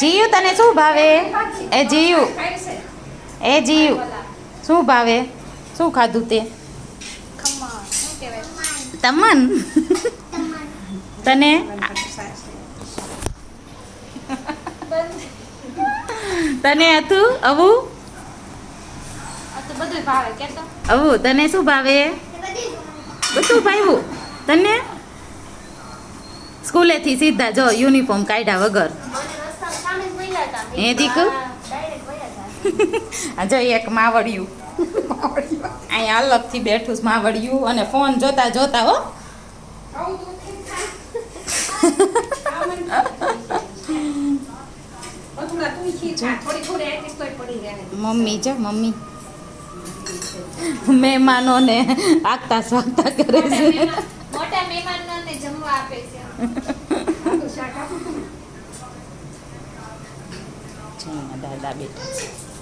જીયું તને શું ભાવે? એ જીયું. એ જીયું. શું ભાવે? શું ખાધું તે. તમન. તને. તને હતું અવું? આ બધું ભાવે કેતો. અવું તને શું ભાવે? બધું ભાવ્યું. તને? સ્કૂલેથી સીધા જો યુનિફોર્મ કાઢ્યા વગર. એ દીક? જો એક માવડિયું. અહીંયા અલગથી બેઠું માવડિયું અને ફોન જોતા જોતા હો. મમ્મી જો મમ્મી. મહેમાનોને આગતા સ્વાગતા કરે છે. મોટા મહેમાનોને જમવા આપે છે. દાદા બેઠા છે.